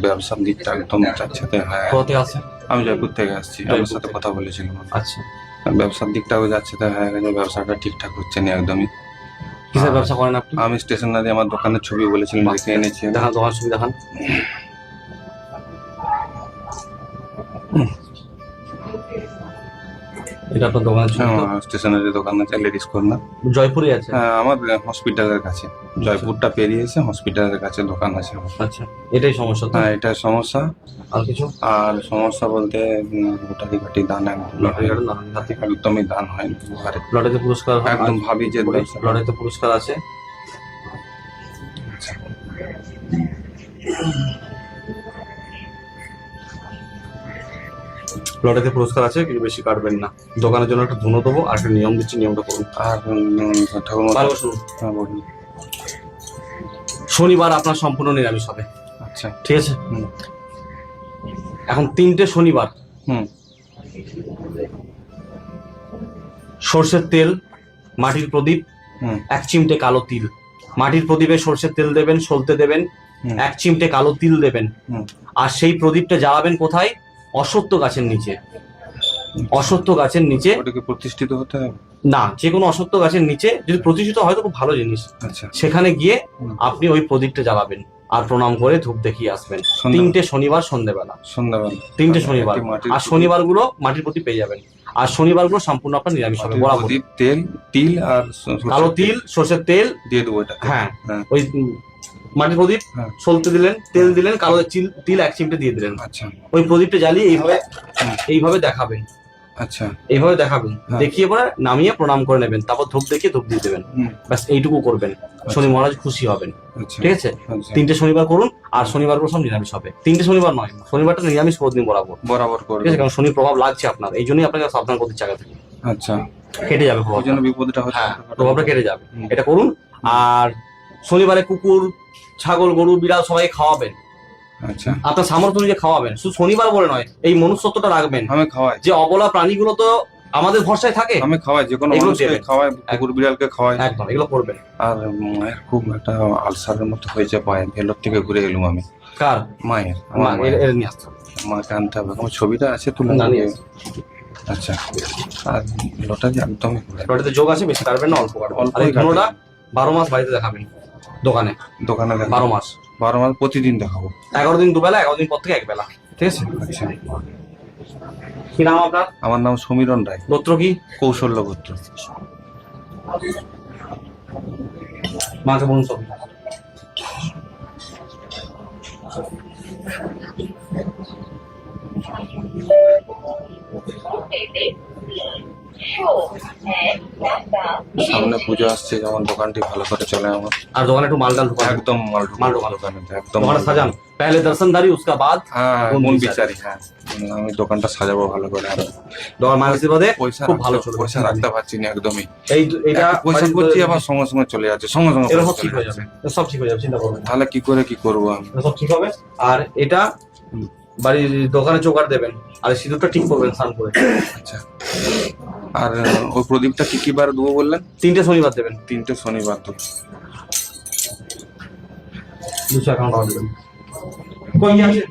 ব্যবসার দিকটা একদম যাচ্ছে হ্যাঁ। কোথা থেকে আমি জয়পুর থেকে আসছি আমার সাথে কথা বলেছিলাম আচ্ছা। ব্যবসার দিকটাও যাচ্ছে তাই হয়ে গেছে ব্যবসাটা ঠিকঠাক হচ্ছে না একদমই। কিসের ব্যবসা করেন আপনি? আমি স্টেশনারি আমার দোকানের ছবি বলেছিলাম দেখে এনেছি দেখান দোকান ছবি দেখান। এটা আপনার দোকানের ছবি তো? স্টেশনারি দোকান আছে লেডিস কর্নার জয়পুরে আছে? হ্যাঁ আমার হসপিটালের কাছে। জয়পুরটা পেরিয়ে এসে হসপিটালের কাছে দোকান আছে। আচ্ছা এটাই সমস্যা তো? হ্যাঁ এটা সমস্যা। আর কিছু? আর সমস্যা বলতে গোটারি ঘাটি দান লটারি একদমই দান হয়নি দুবারে। লটারিতে পুরস্কার হয় একদম ভাবি যে লটারিতে পুরস্কার আছে? লটারিতে পুরস্কার আছে কিছু বেশি কাটবেন না। দোকানের জন্য একটা ধুনো দেবো আর একটা নিয়ম দিচ্ছি নিয়মটা করুন। আর ঠাকুর ভালো শুনুন হ্যাঁ বলুন। শনিবার আপনার সম্পূর্ণ নিরামিষ হবে। আচ্ছা। ঠিক আছে? এখন তিনটে শনিবার। হুম। সর্ষের তেল মাটির প্রদীপ এক চিমটে কালো তিল। মাটির প্রদীপে সর্ষের তেল দেবেন সলতে দেবেন এক চিমটে কালো তিল দেবেন। আর সেই প্রদীপটা জ্বালাবেন কোথায়? অসত্য গাছের নিচে। অসত্য গাছের নিচে ওটাকে প্রতিষ্ঠিত হতে হবে? না যে কোনো অসত্য গাছের নিচে যদি প্রতিষ্ঠিত হয় তো খুব ভালো জিনিস। আচ্ছা। সেখানে গিয়ে আপনি ওই প্রদীপটা জ্বালাবেন আর প্রণাম করে ধূপ দেখিয়ে আসবেন। তিনটে শনিবার সন্ধ্যেবেলা। সন্ধ্যাবেলা। তিনটে শনিবার। আর শনিবারগুলো মাটির প্রতি পেয়ে যাবেন। আর শনিবারগুলো সম্পূর্ণ আপনার নিরামিষ হবে বরাবর। তেল তিল আর কালো তিল। সর্ষের তেল। দিয়ে দেবো এটা হ্যাঁ। হ্যাঁ। ওই মাটির প্রদীপ হ্যাঁ। সলতে দিলেন তেল দিলেন কালো তিল এক চিমটে দিয়ে দিলেন। আচ্ছা। ওই প্রদীপটা জ্বালিয়ে এইভাবে এইভাবে দেখাবেন। আচ্ছা। এইভাবে দেখাবেন। হ্যাঁ। দেখিয়ে পরে নামিয়ে প্রণাম করে নেবেন তারপর ধূপ দেখিয়ে ধূপ দিয়ে দেবেন। ব্যাস এইটুকু করবেন। শনি মহারাজ খুশি হবেন। আচ্ছা। ঠিক আছে? আচ্ছা। তিনটে শনিবার করুন আর শনিবার করে সব নিরামিষ হবে। তিনটে শনিবার নয় শনিবারটা নিরামিষ দিন বরাবর। বরাবর ঠিক আছে? কারণ শনির প্রভাব লাগছে আপনার। এই জন্যই আপনাকে সাবধান করতে চাকা থেকে। আচ্ছা। কেটে যাবে প্রভাব জন্য বিপদটা হ্যাঁ প্রভাবটা কেটে যাবে। এটা করুন আর শনিবারে কুকুর ছাগল গরু বিড়াল সবাই খাওয়াবেন। আচ্ছা। আপনার সামর্থ্য অনুযায়ী খাওয়াবেন। শুধু শনিবার বলে নয় এই মনুষ্যত্বটা রাখবেন। আমি খাওয়াই। যে অবলা প্রাণীগুলো তো আমাদের ভরসায় থাকে আমি খাওয়াই যে কোনো এগুলো মানুষকে দেবেন। খাওয়াই কুকুর বিড়ালকে খাওয়াই। একদম এগুলো করবেন। আর মায়ের খুব একটা আলসারের মতো হয়েছে পায়ে। ভেলোর থেকে ঘুরে এলুম আমি। কার? মায়ের আমার মায়ের। এর নিয়ে আসতে হবে। মাকে আনতে হবে। আমার ছবিটা আছে তুলে না, নিয়ে। নিয়ে আচ্ছা। আর লোটা যে একদমই ঘুরে লটারিতে যোগ আছে বেশি কাটবেন না অল্প কাটবেন। অল্পই আর এই ধুনোটা বারো মাস বাড়িতে দেখাবেন। দোকানে। দোকানে। বারো মাস। বারো মাস প্রতিদিন দেখাবো। এগারো দিন দুবেলা এগারো দিন পর থেকে এক বেলা। ঠিক আছে? আচ্ছা। কি নাম আপনার? আমার নাম সমীরণ রায়। গোত্র কি? কৌশল্য গোত্র। সব সামনে পুজো আসছে যেমন দোকানটি ভালো করে চলে আমার। আর দোকানে একটু মাল ডাল ঢুকান একদম মাল মাল ঢোকানো। দোকানে একদম দোকানে সাজান। পহলে দর্শনদারি উসকা বাদ হ্যাঁ মন মন বিচারি। হ্যাঁ। আমি দোকানটা সাজাবো ভালো করে আর। দোকান মায়ের আশীর্বাদে পয়সা খুব ভালো চলবে। পয়সা রাখতে পারছি না একদমই। এই এটা পয়সা করছি আবার সঙ্গে সঙ্গে চলে যাচ্ছে সঙ্গে সঙ্গে সব ঠিক হয়ে যাবে। সব ঠিক হয়ে যাবে চিন্তা করবেন তাহলে কি করে কি করব আমি? সব ঠিক হবে। আর এটা। বাড়ির দোকানে চোকার দেবেন। আর সিঁদুরটা ঠিক করবেন স্নান করে। আচ্ছা। আর ওই প্রদীপটা কি কি বার দেবো বললেন? তিনটে শনিবার দেবেন। তিনটে শনিবার তো দুশো অ্যাকাউন্ট দেবেন। কই আছে